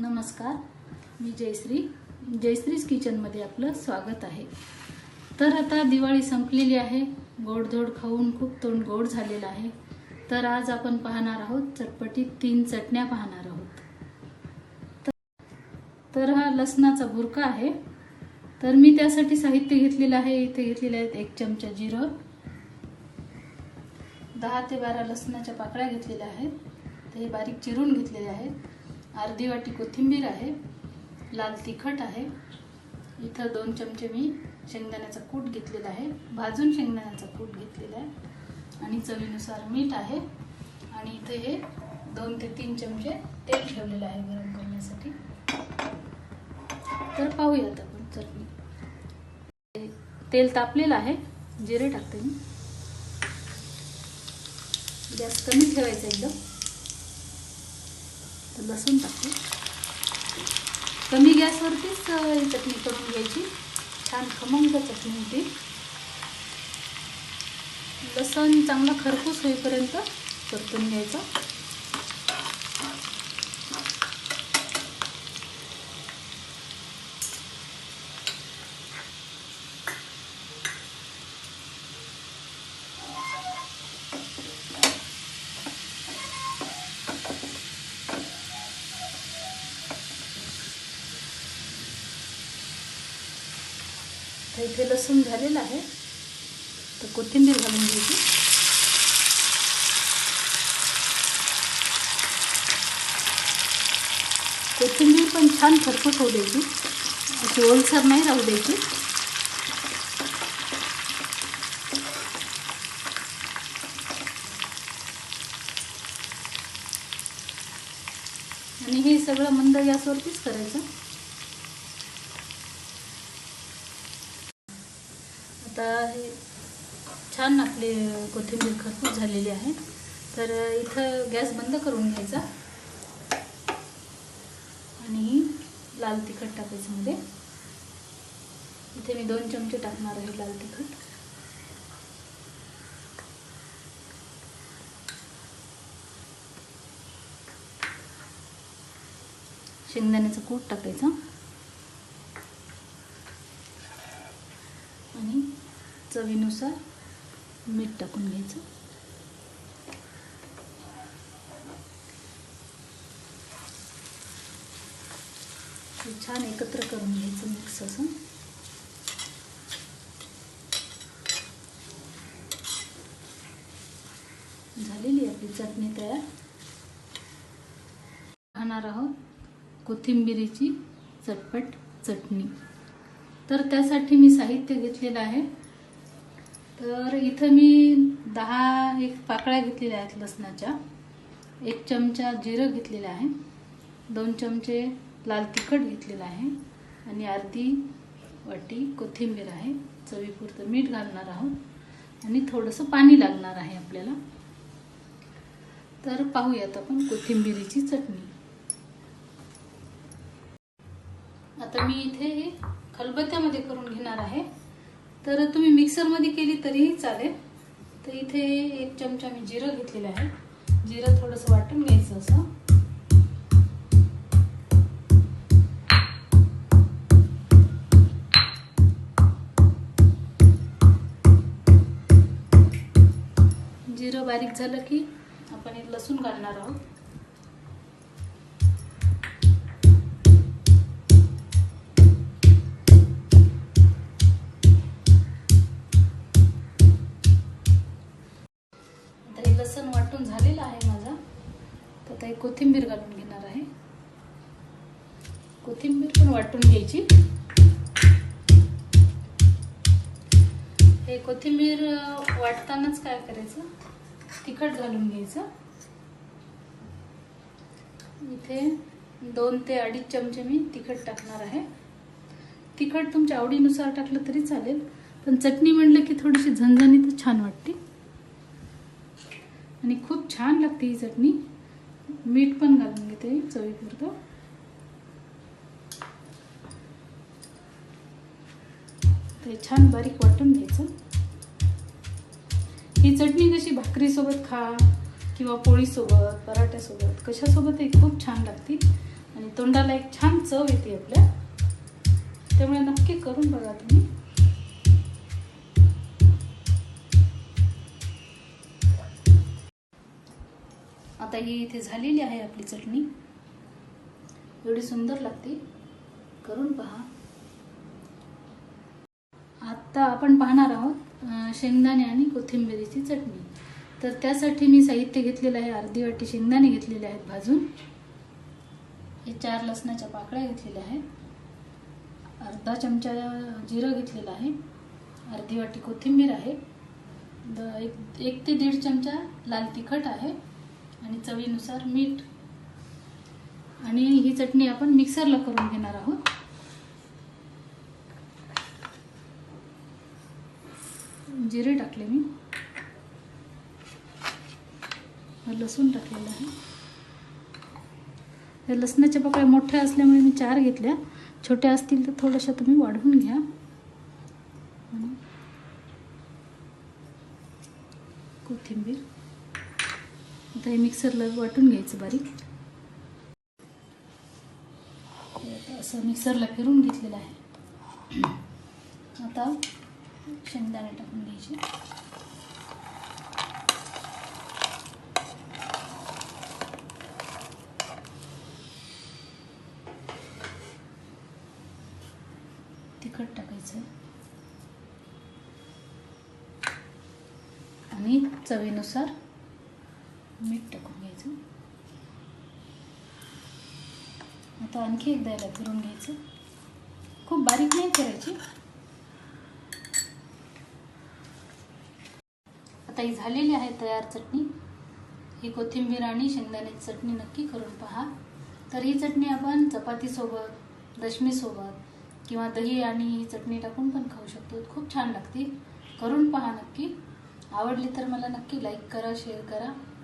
नमस्कार मी जयश्री. जयश्रीज किचनमध्ये आपलं स्वागत आहे. तर आता दिवाळी संपलेली आहे. गोडधोड खाऊन खूप तोंड गोड झालेलं आहे. तर आज आपण पाहणार आहोत चटपटीत तीन चटण्या पाहणार आहोत. तर- तर हा लसणाचा भुरका आहे. तर मी त्यासाठी साहित्य घेतलेलं आहे. इथे घेतलेले आहेत एक चमचा जिरं. दहा ते बारा लसणाच्या पाकळ्या घेतलेल्या आहेत. ते बारीक चिरून घेतलेले आहेत. अर्धी वाटी कोथिंबीर आहे लाल तिखट आहे. इथं दोन चमचे मी शेंगदाण्याचा कूट घेतलेला आहे. भाजून शेंगदाण्याचा कूट घेतलेला आहे. आणि चवीनुसार मीठ आहे. आणि इथे हे दोन ते तीन चमचे तेल ठेवलेलं आहे गरम करण्यासाठी. तर पाहूयात आपण चटणी. तेल तापलेलं आहे. जिरे टाकते मी. गॅस कमी ठेवायचा एकदम. तर लसूण टाकते. कमी गॅसवरतीच ही चटणी करून घ्यायची. छान खमंग चटणी होती. लसण चांगला खरपूस होईपर्यंत परतून घ्यायचं. तर इथे लसूण झालेलं आहे. तर कोथिंबीर घालून घ्यायची. कोथिंबीर पण छान फरफट होऊ द्यायची. अशी ओलसर नाही राहू द्यायची. आणि हे सगळं मंद गॅसवरतीच करायचं. आता हे छान आपले कोथिंबीर खरपूस झालेली आहे. तर इथं गॅस बंद करून घ्यायचा. आणि लाल तिखट टाकायचं मध्ये. इथे मी दोन चमचे टाकणार आहे लाल तिखट. शेंगदाण्याचं कूट टाकायचं आणि चवीनुसार मीठ टाकून घ्यायचं. छान एकत्र करून घ्यायचं मिक्स असं झालेली आपली चटणी तयार. खाणार आहोत कोथिंबिरीची चटपट चटणी. तर त्यासाठी मी साहित्य घेतलेलं आहे. तर इथं मी दहा एक पाकळ्या घेतलेल्या आहेत लसणाच्या. एक चमचा जिरं घेतलेलं आहे. दोन चमचे लाल तिखट घेतलेलं आहे. आणि अर्धी वाटी कोथिंबीर आहे. चवीपुरतं मीठ घालणार आहोत. आणि थोडंसं पाणी लागणार आहे आपल्याला. तर पाहूयात आपण कोथिंबिरीची चटणी. आता मी इथे हे खलबत्त्यामध्ये करून घेणार आहे. तर तुम्ही मिक्सरमध्ये केली तरीही चालेल. तर इथे एक चमचा मी जिरं घेतलेलं आहे. जिरं थोडंसं वाटून घ्यायचं असं. जिरं बारीक झालं की आपण लसूण घालणार आहोत. कोथिंबीर घालून घेणार आहे. कोथिंबीर पण वाटून घ्यायची. हे कोथिंबीर वाटतानाच काय करायचं? तिखट घालून घ्यायचं. इथे दोन ते अडीच चमचे मी तिखट टाकणार आहे. तिखट तुमच्या आवडीनुसार टाकलं तरी चालेल पण चटणी म्हणलं की थोडीशी झणझणीत छान वाटते. आणि खूप छान लागते ही चटणी. मीठ पण घालून घेते चवीपुरतं. ते छान बारीक वाटून घ्यायचं. ही चटणी कशी भाकरीसोबत खा किंवा पोळीसोबत पराठ्यासोबत कशासोबतही खूप छान लागते. आणि तोंडाला एक छान चव येते आपल्या. त्यामुळे नक्की करून बघा तुम्ही. आता ही इथे झालेली आहे आपली चटणी. एवढी सुंदर लागते. करून पहा. आता आपण पाहणार आहोत शेंगदाणे आणि कोथिंबिरीची चटणी. तर त्यासाठी मी साहित्य घेतलेलं आहे अर्धी वाटी शेंगदाणे घेतलेले आहेत भाजून. हे चार लसणाच्या पाकळ्या घेतलेल्या आहेत. अर्धा चमचा जिरं घेतलेलं आहे. अर्धी वाटी कोथिंबीर आहे. द एक एक ते दीड चमचा लाल तिखट आहे. आणि चवीनुसार मीठ. आणि ही चटणी आपण मिक्सरला करून घेणार आहोत. जिरे टाकले मी. लसूण टाकलेलं आहे. या लसणाच्या पकड्या मोठ्या असल्यामुळे मी चार घेतल्या. छोट्या असतील तर थोड्याशा तुम्ही वाढवून घ्या. कोथिंबीर. आता हे मिक्सरला वाटून घ्यायचं बारीक. आता असं मिक्सरला फिरून घेतलेलं आहे. आता शेंगदाणे टाकून घ्यायचे. तिखट टाकायचं. आणि चवीनुसार मीठ टाकून घ्यायचं. आता आणखी एकदा याला फिरून घ्यायचं. खूप बारीक नाही करायची. आता ही झालेली आहे तयार चटणी. ही कोथिंबीर आणि शेंगदाण्याची चटणी नक्की करून पहा. तर ही चटणी आपण चपातीसोबत दशमीसोबत किंवा दही आणि ही चटणी टाकून पण खाऊ शकतो. खूप छान लागते. करून पहा नक्की. आवडली तर मला नक्की लाईक करा शेअर करा.